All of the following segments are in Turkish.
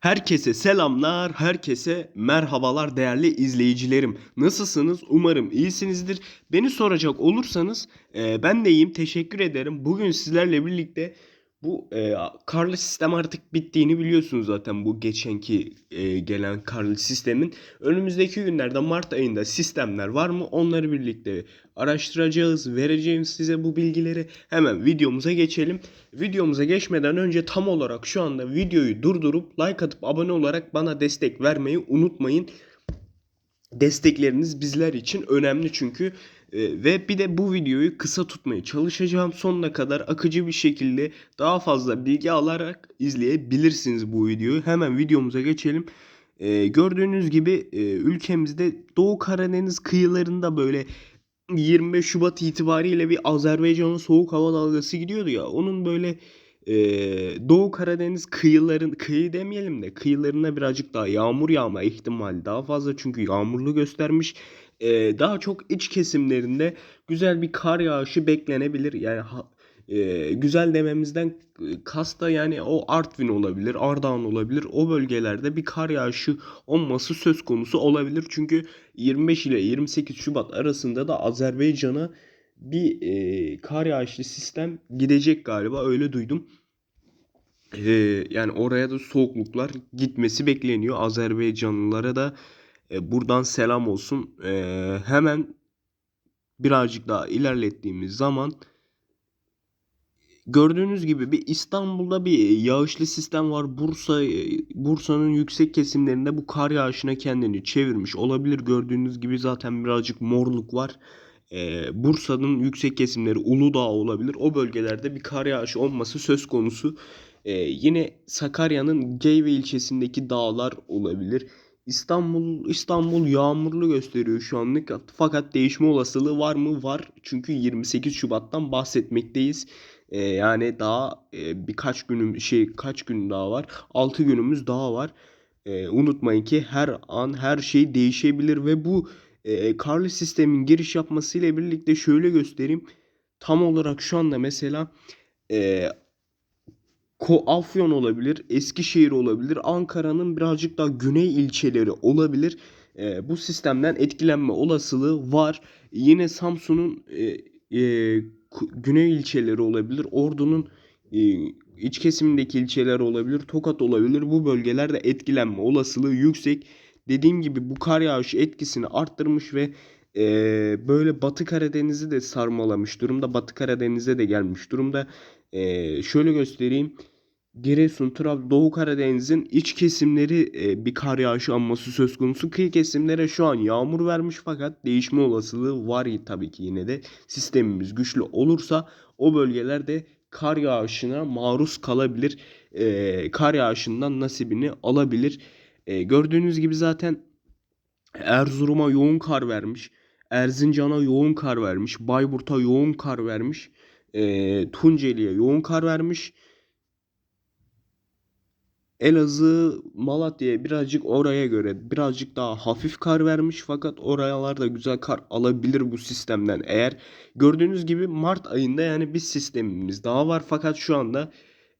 Herkese selamlar, herkese merhabalar değerli izleyicilerim. Nasılsınız? Umarım iyisinizdir. Beni soracak olursanız ben de iyiyim, teşekkür ederim. Bugün sizlerle birlikte bu e, karlı sistem artık bittiğini biliyorsunuz zaten bu geçenki e, gelen karlı sistemin. Önümüzdeki günlerde Mart ayında sistemler var mı? Onları birlikte araştıracağız, vereceğim size bu bilgileri. Hemen videomuza geçelim. Videomuza geçmeden önce tam olarak şu anda videoyu durdurup like atıp abone olarak bana destek vermeyi unutmayın. Destekleriniz bizler için önemli çünkü ve bir de bu videoyu kısa tutmaya çalışacağım. Sonuna kadar akıcı bir şekilde daha fazla bilgi alarak izleyebilirsiniz bu videoyu. Hemen videomuza geçelim. E, gördüğünüz gibi e, ülkemizde Doğu Karadeniz kıyılarında böyle 25 Şubat itibariyle bir Azerbaycan'a soğuk hava dalgası gidiyordu ya. Onun böyle e, Doğu Karadeniz kıyıların kıyı demeyelim de kıyılarına birazcık daha yağmur yağma ihtimali daha fazla çünkü yağmurlu göstermiş. E, daha çok iç kesimlerinde güzel bir kar yağışı beklenebilir. Yani ha- e, güzel dememizden e, kasta yani o Artvin olabilir, Ardahan olabilir. O bölgelerde bir kar yağışı olması söz konusu olabilir. Çünkü 25 ile 28 Şubat arasında da Azerbaycan'a bir e, kar yağışlı sistem gidecek galiba öyle duydum. E, yani oraya da soğukluklar gitmesi bekleniyor. Azerbaycanlılara da e, buradan selam olsun. E, hemen birazcık daha ilerlettiğimiz zaman gördüğünüz gibi bir İstanbul'da bir yağışlı sistem var. Bursa Bursa'nın yüksek kesimlerinde bu kar yağışına kendini çevirmiş olabilir. Gördüğünüz gibi zaten birazcık morluk var. Bursa'nın yüksek kesimleri Uludağ olabilir. O bölgelerde bir kar yağışı olması söz konusu. Ee, yine Sakarya'nın Geyve ilçesindeki dağlar olabilir. İstanbul İstanbul yağmurlu gösteriyor şu anlık. Fakat değişme olasılığı var mı? Var. Çünkü 28 Şubat'tan bahsetmekteyiz. Ee, yani daha e, birkaç günüm şey kaç gün daha var? 6 günümüz daha var. Ee, unutmayın ki her an her şey değişebilir ve bu e, karlı sistemin giriş yapmasıyla birlikte şöyle göstereyim. Tam olarak şu anda mesela e, Ko Afyon olabilir, Eskişehir olabilir, Ankara'nın birazcık daha güney ilçeleri olabilir. E, bu sistemden etkilenme olasılığı var. Yine Samsun'un e, e, güney ilçeleri olabilir. Ordu'nun e, iç kesimindeki ilçeler olabilir. Tokat olabilir. Bu bölgelerde etkilenme olasılığı yüksek. Dediğim gibi bu kar yağışı etkisini arttırmış ve e, böyle Batı Karadeniz'i de sarmalamış durumda. Batı Karadeniz'e de gelmiş durumda. E, şöyle göstereyim. Giresun, Trabzon, Doğu Karadeniz'in iç kesimleri e, bir kar yağışı alması söz konusu. Kıyı kesimlere şu an yağmur vermiş fakat değişme olasılığı var tabii ki yine de. Sistemimiz güçlü olursa o bölgelerde kar yağışına maruz kalabilir. E, kar yağışından nasibini alabilir. E, gördüğünüz gibi zaten Erzurum'a yoğun kar vermiş. Erzincan'a yoğun kar vermiş. Bayburt'a yoğun kar vermiş. E, Tunceli'ye yoğun kar vermiş. Elazığ, Malatya'ya birazcık oraya göre birazcık daha hafif kar vermiş fakat oralarda güzel kar alabilir bu sistemden. Eğer gördüğünüz gibi Mart ayında yani bir sistemimiz daha var fakat şu anda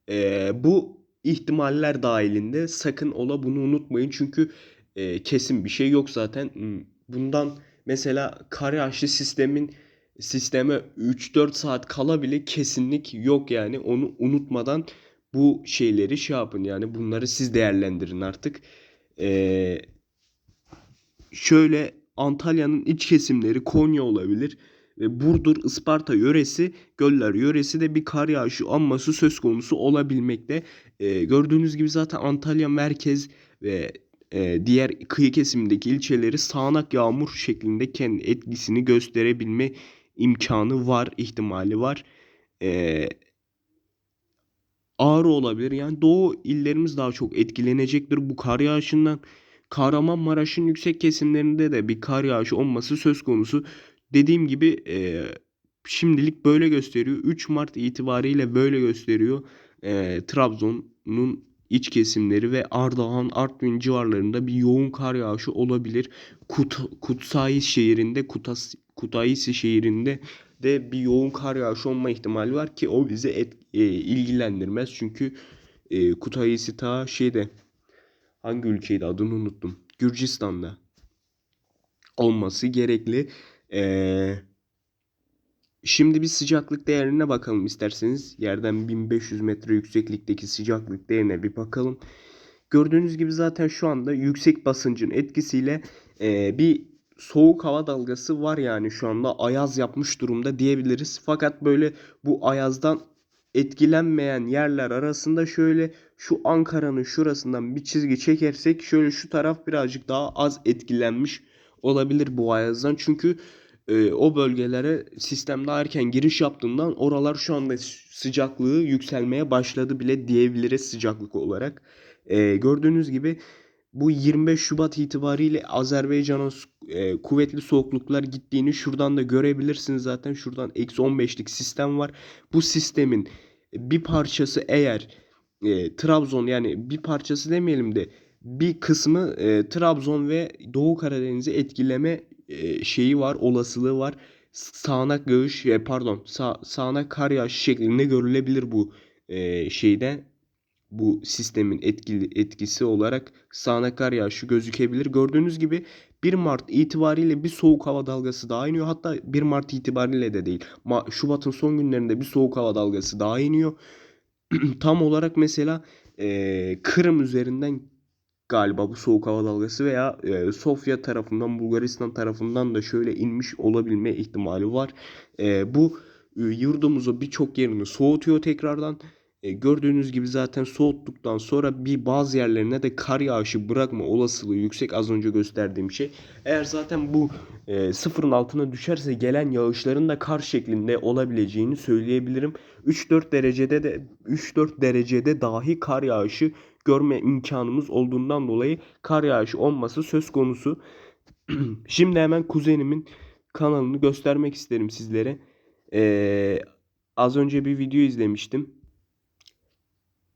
eee, bu ihtimaller dahilinde sakın ola bunu unutmayın çünkü eee, kesin bir şey yok zaten. Hmm, Bundan mesela kar yağışı sistemin sisteme 3-4 saat kala bile kesinlik yok yani onu unutmadan bu şeyleri şey yapın yani bunları siz değerlendirin artık. Ee, şöyle Antalya'nın iç kesimleri Konya olabilir. Ve Burdur, Isparta yöresi, Göller yöresi de bir kar yağışı anması söz konusu olabilmekte. Ee, gördüğünüz gibi zaten Antalya merkez ve e, diğer kıyı kesimindeki ilçeleri sağanak yağmur şeklinde kendi etkisini gösterebilme imkanı var, ihtimali var. Ee, Ağrı olabilir. Yani doğu illerimiz daha çok etkilenecektir bu kar yağışından. Kahramanmaraş'ın yüksek kesimlerinde de bir kar yağışı olması söz konusu. Dediğim gibi e, şimdilik böyle gösteriyor. 3 Mart itibariyle böyle gösteriyor. E, Trabzon'un iç kesimleri ve Ardahan, Artvin civarlarında bir yoğun kar yağışı olabilir. Kut, Kutsayis şehrinde, Kutas, Kutaisi şehrinde de bir yoğun kar yağışı olma ihtimali var ki o bizi et, e, ilgilendirmez. Çünkü e, Kutaisi ta şeyde hangi ülkeydi adını unuttum. Gürcistan'da olması gerekli. Ee, şimdi bir sıcaklık değerine bakalım isterseniz. Yerden 1500 metre yükseklikteki sıcaklık değerine bir bakalım. Gördüğünüz gibi zaten şu anda yüksek basıncın etkisiyle e, bir soğuk hava dalgası var yani şu anda ayaz yapmış durumda diyebiliriz. Fakat böyle bu ayazdan etkilenmeyen yerler arasında şöyle şu Ankara'nın şurasından bir çizgi çekersek şöyle şu taraf birazcık daha az etkilenmiş olabilir bu ayazdan. Çünkü e, o bölgelere sistem erken giriş yaptığından oralar şu anda sıcaklığı yükselmeye başladı bile diyebiliriz sıcaklık olarak. E, gördüğünüz gibi bu 25 Şubat itibariyle Azerbaycan'a e, kuvvetli soğukluklar gittiğini şuradan da görebilirsiniz zaten. Şuradan eksi 15'lik sistem var. Bu sistemin bir parçası eğer e, Trabzon yani bir parçası demeyelim de bir kısmı e, Trabzon ve Doğu Karadeniz'i etkileme şeyi var, olasılığı var. Sağanak yağış, e, pardon, sağ, sağanak kar yağışı şeklinde görülebilir bu şeyde bu sistemin etkili etkisi olarak sağanak kar yağışı gözükebilir. Gördüğünüz gibi 1 Mart itibariyle bir soğuk hava dalgası daha iniyor. Hatta 1 Mart itibariyle de değil. Şubat'ın son günlerinde bir soğuk hava dalgası daha iniyor. Tam olarak mesela e, Kırım üzerinden galiba bu soğuk hava dalgası veya e, Sofya tarafından Bulgaristan tarafından da şöyle inmiş olabilme ihtimali var. E, bu e, yurdumuzu birçok yerini soğutuyor tekrardan. E, gördüğünüz gibi zaten soğuttuktan sonra bir bazı yerlerine de kar yağışı bırakma olasılığı yüksek az önce gösterdiğim şey. Eğer zaten bu e, sıfırın altına düşerse gelen yağışların da kar şeklinde olabileceğini söyleyebilirim. 3-4 derecede de 3-4 derecede dahi kar yağışı görme imkanımız olduğundan dolayı kar yağışı olması söz konusu. Şimdi hemen kuzenimin kanalını göstermek isterim sizlere. Ee, az önce bir video izlemiştim.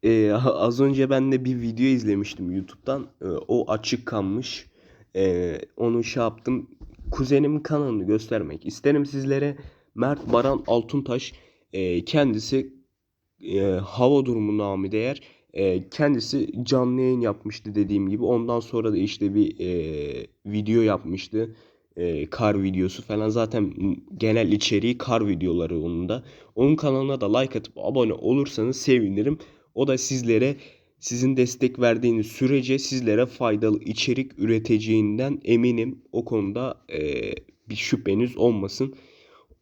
Ee, az önce ben de bir video izlemiştim YouTube'dan. Ee, o açık kalmış. Ee, onu şey yaptım. Kuzenimin kanalını göstermek isterim sizlere. Mert Baran Altuntaş. Ee, kendisi e, hava durumu namı değer. E, kendisi canlı yayın yapmıştı dediğim gibi. Ondan sonra da işte bir e, video yapmıştı. E, kar videosu falan. Zaten genel içeriği kar videoları onun da. Onun kanalına da like atıp abone olursanız sevinirim. O da sizlere sizin destek verdiğiniz sürece sizlere faydalı içerik üreteceğinden eminim. O konuda e, bir şüpheniz olmasın.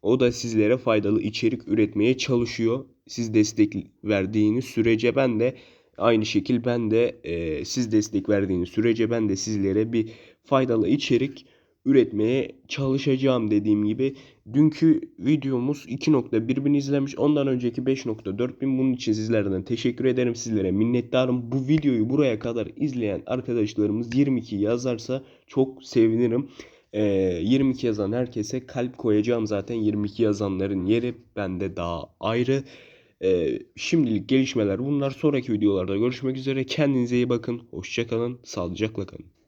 O da sizlere faydalı içerik üretmeye çalışıyor. Siz destek verdiğiniz sürece ben de aynı şekil ben de e, siz destek verdiğiniz sürece ben de sizlere bir faydalı içerik üretmeye çalışacağım dediğim gibi. Dünkü videomuz 2.1 bin izlemiş. Ondan önceki 5.4 bin. Bunun için sizlerden teşekkür ederim. Sizlere minnettarım. Bu videoyu buraya kadar izleyen arkadaşlarımız 22 yazarsa çok sevinirim. E, 22 yazan herkese kalp koyacağım zaten 22 yazanların yeri bende daha ayrı. E, şimdilik gelişmeler bunlar. Sonraki videolarda görüşmek üzere. Kendinize iyi bakın. Hoşçakalın. Sağlıcakla kalın.